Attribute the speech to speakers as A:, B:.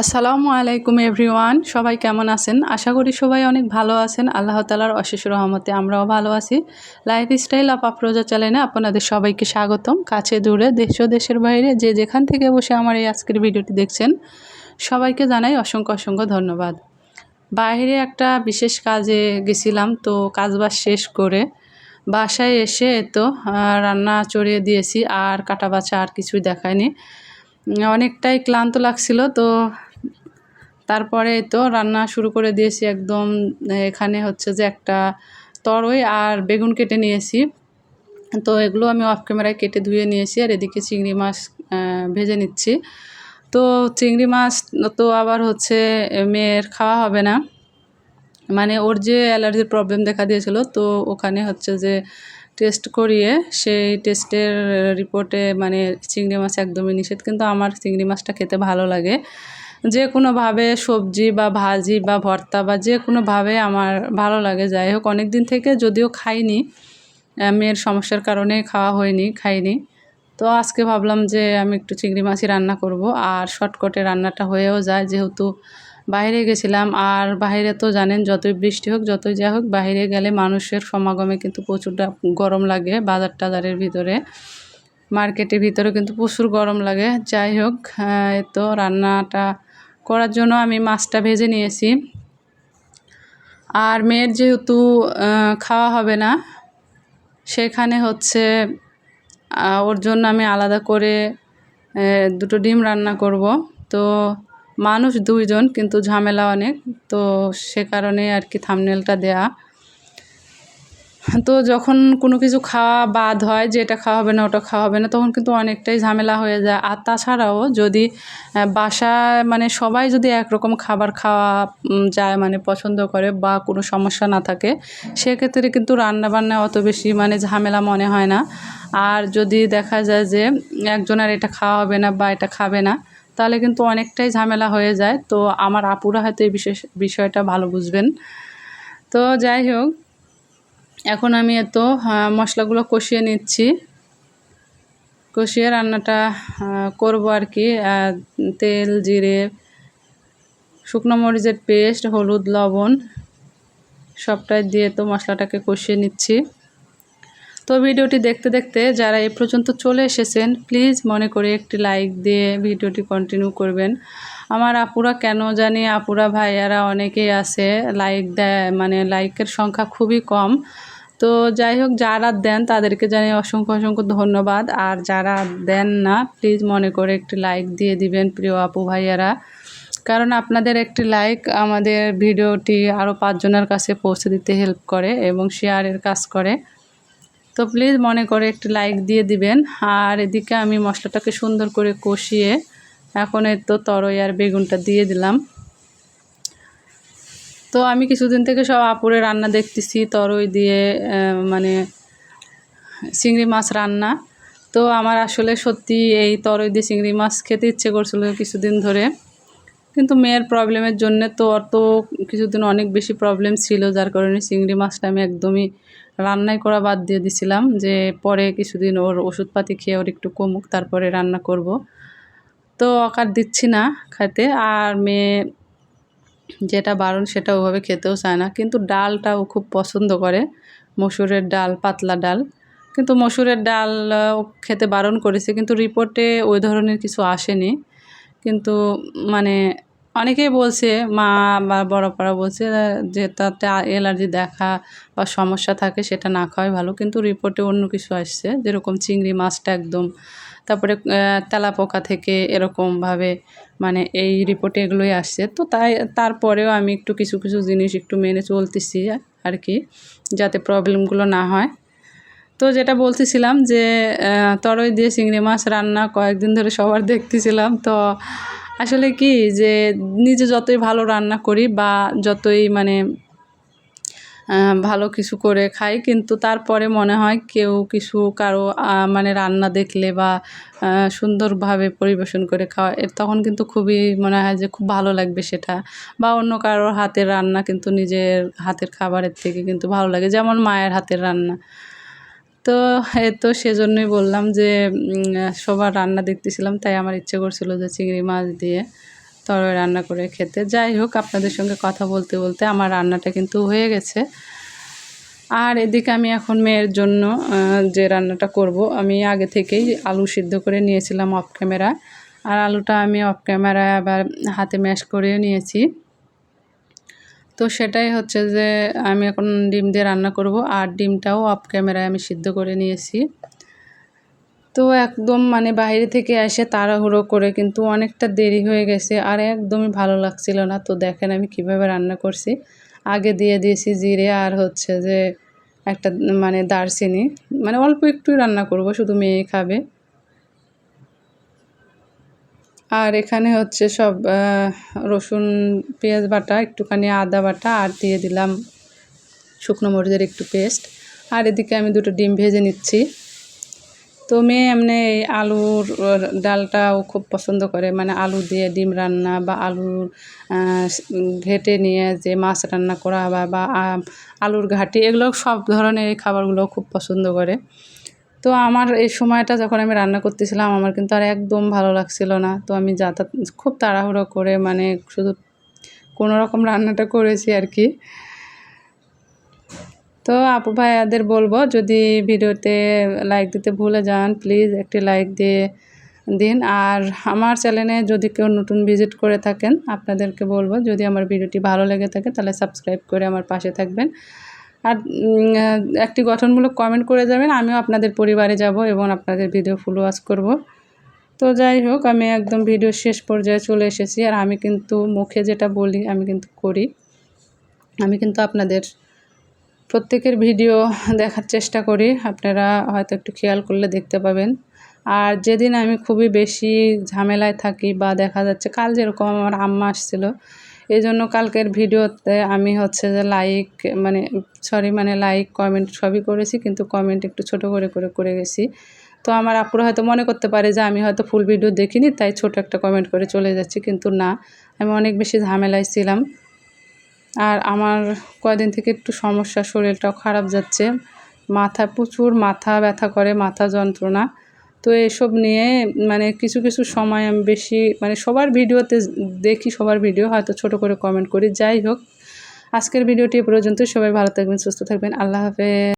A: আসসালামু আলাইকুম এভরিওয়ান, সবাই কেমন আছেন? আশা করি সবাই অনেক ভালো আছেন। আল্লাহ তালার অশেষ রহমতে আমরাও ভালো আছি। লাইফ স্টাইল আপ আপ্রোজা চ্যানেলে আপনাদের সবাইকে স্বাগতম। কাছে দূরে, দেশ ও দেশের বাইরে যে যেখান থেকে বসে আমার এই আজকের ভিডিওটি দেখছেন, সবাইকে জানাই অসংখ্য অসংখ্য ধন্যবাদ। বাইরে একটা বিশেষ কাজে গেছিলাম, তো কাজবাজ শেষ করে বাসায় এসে তো রান্না চড়িয়ে দিয়েছি, আর কাটা বাছা আর কিছুই দেখায়নি। অনেকটাই ক্লান্ত লাগছিল, তো তারপরে তো রান্না শুরু করে দিয়েছি একদম, এখানে হচ্ছে যে একটা তরই আর বেগুন কেটে নিয়েছি। তো এগুলো আমি অফ ক্যামেরায় কেটে ধুয়ে নিয়েছি আর এদিকে চিংড়ি মাছ ভেজে নিচ্ছি। তো চিংড়ি মাছ তো আবার হচ্ছে মেয়ের খাওয়া হবে না। মানে ওর যে অ্যালার্জির প্রবলেম দেখা দিয়েছিল, তো ওখানে হচ্ছে যে টেস্ট করিয়ে সেই টেস্টের রিপোর্টে মানে চিংড়ি মাছ একদমই নিষেধ। কিন্তু আমার চিংড়ি মাছটা খেতে ভালো লাগে। যে কোনোভাবে সবজি বা ভাজি বা ভর্তা বা যে কোনোভাবে আমার ভালো লাগে। যাই হোক অনেক দিন থেকে যদিও খাইনি মেয়ের সমস্যার কারণে খাওয়া হয়নি, খাইনি। তো আজকে ভাবলাম যে আমি একটু চিংড়ি মাছই রান্না করব। আর শর্টকটে রান্নাটা হয়েও যায় যেহেতু বাইরে গেছিলাম। আর বাইরে তো জানেন, যতই বৃষ্টি হোক, যতই যা হোক, বাইরে গেলে মানুষের সমাগমে কিন্তু প্রচুরটা গরম লাগে বাজার টাজারের ভিতরে। মার্কেটের ভিতরে কিন্তু প্রচুর গরম লাগে। যাই হোক তো রান্নাটা করার জন্য আমি মাছটা ভেজে নিয়েছি। আর মেয়ের যেহেতু খাওয়া হবে না, সেখানে হচ্ছে ওর জন্য আমি আলাদা করে দুটো ডিম রান্না করব। তো মানুষ দুইজন, কিন্তু ঝামেলা অনেক। তো সে কারণে আর কি থামনেলটা দেয়া। তো যখন কোনো কিছু খাওয়া বাদ হয় যে এটা খাওয়া হবে না, ওটা খাওয়া হবে না, তখন কিন্তু অনেকটাই ঝামেলা হয়ে যায়। আর তাছাড়াও যদি বাসায় মানে সবাই যদি একরকম খাবার খাওয়া যায় মানে পছন্দ করে বা কোনো সমস্যা না থাকে, সেক্ষেত্রে কিন্তু রান্না বান্না অত বেশি মানে ঝামেলা মনে হয় না। আর যদি দেখা যায় যে একজনের এটা খাওয়া হবে না বা এটা খাবে না, তাহলে কিন্তু অনেকটাই ঝামেলা হয়ে যায়। তো আমার আপুরা হয়তো এই বিশেষ বিষয়টা ভালো বুঝবেন। তো যাই হোক এখন আমি এত মশলাগুলো কষিয়ে নিচ্ছি। কষিয়ে রান্নাটা করব আর কি তেল, জিরে, শুকনো মরিচের পেস্ট, হলুদ, লবণ, সবটাই দিয়ে তো মশলাটাকে কষিয়ে নিচ্ছি। তো ভিডিওটি দেখতে দেখতে যারা এ পর্যন্ত চলে এসেছেন, প্লিজ মনে করে একটি লাইক দিয়ে ভিডিওটি কন্টিনিউ করবেন। আমার আপুরা কেন জানি, আপুরা ভাইয়ারা অনেকেই আছে, লাইক দেয় মানে লাইকের সংখ্যা খুবই কম। তো যাই হোক, যারা দেন তাদেরকে জানি অসংখ্য অসংখ্য ধন্যবাদ। আর যারা দেন না প্লিজ মনে করে একটি লাইক দিয়ে দিবেন প্রিয় আপু ভাইয়ারা। কারণ আপনাদের একটি লাইক আমাদের ভিডিওটি আরও পাঁচজনের কাছে পৌঁছে দিতে হেল্প করে এবং শেয়ারের কাজ করে। তো প্লিজ মনে করে একটি লাইক দিয়ে দিবেন। আর এদিকে আমি মশলাটাকে সুন্দর করে কষিয়ে এখন এই তো তরই আর বেগুনটা দিয়ে দিলাম। তো আমি কিছুদিন থেকে সব আপুরে রান্না দেখতেছি, তরই দিয়ে মানে চিংড়ি মাছ রান্না। তো আমার আসলে সত্যি এই তরই দিয়ে চিংড়ি মাছ খেতে ইচ্ছে করছিল কিছুদিন ধরে। কিন্তু মেয়ের প্রবলেমের জন্য তো ওর তো কিছুদিন অনেক বেশি প্রবলেম ছিল, যার কারণে চিংড়ি মাছটা আমি একদমই রান্নাই করা বাদ দিয়ে দিছিলাম যে পরে কিছুদিন ওর ওষুধপাতি খেয়ে ওর একটু কমুক, তারপরে রান্না করব। তো অকার দিচ্ছি না খেতে আর মেয়ে যেটা বারণ সেটা ওভাবে খেতেও চায় না। কিন্তু ডালটা ও খুব পছন্দ করে। মসুরের ডাল, পাতলা ডাল। কিন্তু মসুরের ডাল ও খেতে বারণ করেছে। কিন্তু রিপোর্টে ওই ধরনের কিছু আসেনি। কিন্তু মানে অনেকেই বলছে, মা বা বড়পাড়া বলছে যে তাতে অ্যালার্জি দেখা বা সমস্যা থাকে, সেটা না খাওয়াই ভালো। কিন্তু রিপোর্টে অন্য কিছু আসছে, যেরকম চিংড়ি মাছটা একদম তারপরে আহ, তেলাপোকা থেকে এরকমভাবে মানে এই রিপোর্টে এগুলোই আসছে। তো তাই তারপরেও আমি একটু কিছু কিছু জিনিস একটু মেনে চলতেছি আর কি যাতে প্রবলেমগুলো না হয়। তো যেটা বলতেছিলাম যে তরই দিয়ে চিংড়ি মাছ রান্না কয়েকদিন ধরে সবার দেখতেছিলাম। তো আসলে কি যে নিজে যতই ভালো রান্না করি বা যতই মানে ভালো কিছু করে খাই। কিন্তু তারপরে মনে হয় কেউ কিছু কারও মানে রান্না দেখলে বা সুন্দরভাবে পরিবেশন করে খাওয়া, এর তখন কিন্তু খুবই মনে হয় যে খুব ভালো লাগবে সেটা। বা অন্য কারোর হাতের রান্না কিন্তু নিজের হাতের খাবারের থেকে কিন্তু ভালো লাগে, যেমন মায়ের হাতের রান্না। তো এ তো সেজন্যই বললাম যে সবার রান্না দেখতেছিলাম, তাই আমার ইচ্ছে করছিল যে চিংড়ি মাছ দিয়ে। তরকারি রান্না করে খেতে। যাই হোক, আপনাদের সঙ্গে কথা বলতে বলতে আমার রান্নাটা কিন্তু হয়ে গেছে। আর এদিকে আমি এখন মেয়ের জন্য যে রান্নাটা করব, আমি আগে থেকেই আলু সিদ্ধ করে নিয়েছিলাম অফ ক্যামেরা আর আলুটা আমি অফ ক্যামেরায় আবার হাতে ম্যাশ করে নিয়েছি। তো সেটাই হচ্ছে যে, আমি এখন ডিম দিয়ে রান্না করব, আর ডিমটাও অফ ক্যামেরায় আমি সিদ্ধ করে নিয়েছি। তো একদম মানে বাইরে থেকে এসে তাড়াহুড়ো করে কিন্তু অনেকটা দেরি হয়ে গেছে আর একদমই ভালো লাগছিল না। তো দেখেন আমি কীভাবে রান্না করছি। আগে দিয়ে দিয়েছি জিরে আর হচ্ছে যে একটা মানে দারচিনি। মানে অল্প একটু রান্না করব, শুধু মেয়ে খাবে। আর এখানে হচ্ছে সব রসুন, পেঁয়াজ বাটা, একটুখানি আদা বাটা আর দিয়ে দিলাম শুকনো মরিচের একটু পেস্ট। আর এদিকে আমি দুটো ডিম ভেজে নিচ্ছি। তো মেয়ে এমনি এই আলুর ডালটাও খুব পছন্দ করে। মানে আলু দিয়ে ডিম রান্না বা আলুর ঘেটে নিয়ে যে মাছ রান্না করা বা বা আলুর ঘাটি, এগুলো সব ধরনের এই খাবারগুলো খুব পছন্দ করে। তো আমার এই সময়টা যখন আমি রান্না করতেছিলাম, আমার কিন্তু আর একদম ভালো লাগছিল না। তো আমি যাতায়াত, খুব তাড়াহুড়ো করে মানে শুধু কোনো রকম রান্নাটা করেছি আর কি। তো আপু ভাইয়াদের বলব, যদি ভিডিওতে লাইক দিতে ভুলে যান প্লিজ একটি লাইক দিয়ে দিন। আর আমার চ্যানেলে যদি কেউ নতুন ভিজিট করে থাকেন, আপনাদেরকে বলব, যদি আমার ভিডিওটি ভালো লেগে থাকে, তাহলে সাবস্ক্রাইব করে আমার পাশে থাকবেন। আর একটি গঠনমূলক কমেন্ট করে যাবেন, আমিও আপনাদের পরিবারে যাব এবং আপনাদের ভিডিও ফুল ওয়াচ করব। তো যাই হোক, আমি একদম ভিডিও শেষ পর্যায়ে চলে এসেছি, আর আমি কিন্তু মুখে যেটা বলি, আমি কিন্তু করি। আমি কিন্তু আপনাদের প্রত্যেকের ভিডিও দেখার চেষ্টা করি। আপনারা হয়তো একটু খেয়াল করলে দেখতে পাবেন। আর যেদিন আমি খুবই বেশি ঝামেলায় থাকি বা দেখা যাচ্ছে কাল যেরকম আমার আম্মা আসছিল এই জন্য কালকের ভিডিওতে আমি হচ্ছে যে লাইক মানে সরি মানে লাইক কমেন্ট সবই করেছি, কিন্তু কমেন্ট একটু ছোট করে করে করে গেছি। তো আমার আপুরা হয়তো মনে করতে পারে যে আমি হয়তো ফুল ভিডিও দেখিনি, তাই ছোট একটা কমেন্ট করে চলে যাচ্ছি, কিন্তু না। আমি অনেক বেশি ঝামেলায় ছিলাম। আর আমার কয়দিন থেকে একটু সমস্যা, শরীরটাও খারাপ যাচ্ছে। মাথা প্রচুর, মাথা ব্যথা করে, মাথা যন্ত্রণা। তো এসব নিয়ে মানে কিছু কিছু সময় আমি বেশি মানে সবার ভিডিওতে দেখি, সবার ভিডিও হয়তো ছোট করে কমেন্ট করি। যাই হোক, আজকের ভিডিওটি পর্যন্ত সবাই ভালো থাকবেন, সুস্থ থাকবেন। আল্লাহ হাফেজ।